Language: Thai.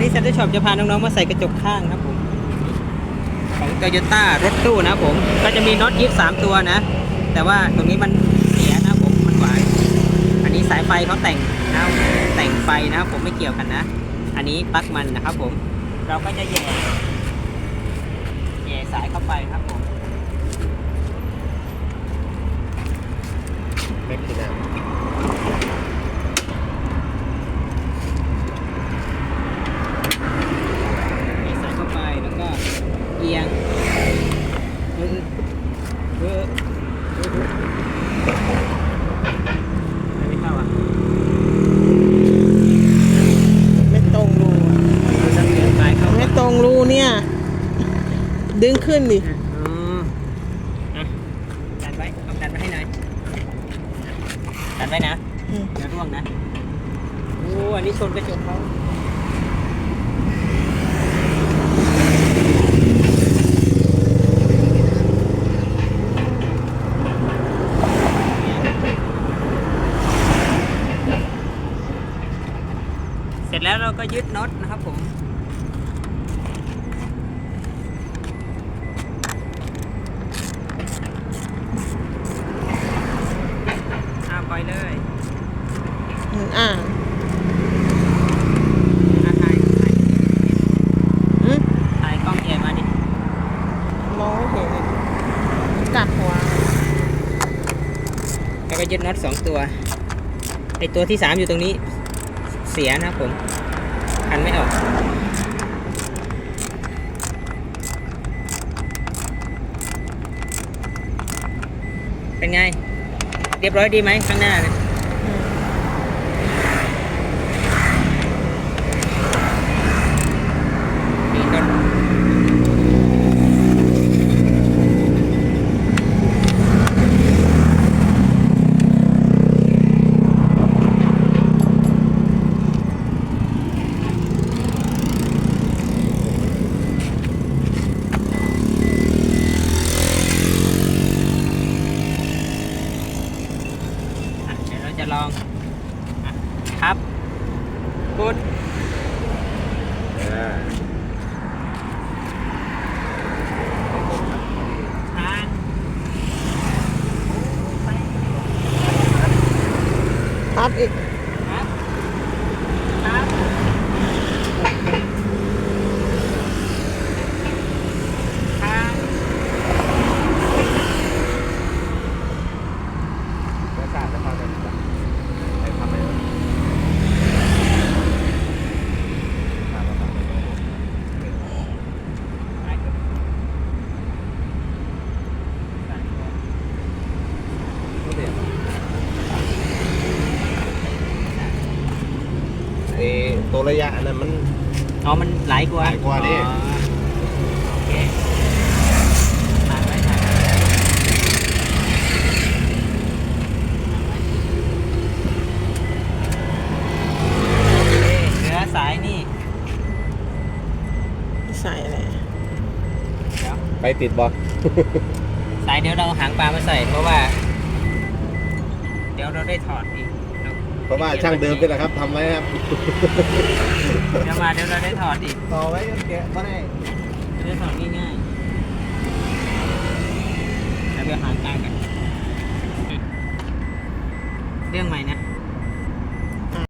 วันนี้เซ็นเตอร์ช็อปจะพาน้องๆมาใส่กระจกข้างครับผมของโตโยต้ารถตู้นะผมก็จะมีน็อตยิบสามตัวนะ แต่ว่าตรงนี้มันเสียนะผมมันหวายอันนี้สายไฟเขาแต่งนะแต่งไฟนะครับผมไม่เกี่ยวกันนะ อันนี้ปลั๊กมันนะครับผมเราก็จะแย่แย่สายเข้าไปครับผม แม็กซินัม แย่สายเข้าไปแล้วก็เอียงเออเออเออ ไม่เข้าอะไม่ตรงรูมันจะเสียสายเข้าไม่ตรงรูเนี่ย ดึงขึ้นดิอืมอะดันไว้เอาดันไว้ให้หน่อยดันไว้นะอืมเดี๋ยวร่วงนะโอ้อันนี้ชนกระจกเขา เสร็จแล้วเราก็ยึดน็อตนะครับผมอ่าปล่อยเลยอืมอ่าอ่าถ่ายถ่ายอืมถ่ายกล้องแอร์มาดิ มองไม่เห็นเลยกลับหัว แล้วก็ยึดน็อตสองตัวไอตัวที่สามอยู่ตรงนี้ เสียนะครับผมคันไม่ออกเป็นไง เรียบร้อยดีไหมข้างหน้านะ อืม นี่ก็อะเดี๋ยวเราจะลองอะครับ กดอ่าทางพับอีก ครับครับทาง แล้วสาดแล้วเขาจะไปทำอะไรวะสาดแล้วเขาจะ เขาเดี๋ยวไอ้ ตัวระยะอันนั้นมัน อ๋อ มันไหลกว่าไหลกว่าดิ อ๋อโอเคถ่ายไว้ถ่ายไว้โอเคเหลือสายนี่ใส่อะไรเดี๋ยว ไปติดบอลสายเดี๋ยวเราหางปลามาใส่ เพราะว่า เดี๋ยวเราได้ถอดอีก เดี๋ยวเพราะว่าช่างเดิมนี่แหละครับทำไว้ครับเดี๋ยวมาเดี๋ยวเราได้ถอดอีกต่อไว้แกะก็ได้จะได้ถอดง่ายๆแล้วเดี๋ยวหางกลางกันเรื่องใหม่นะ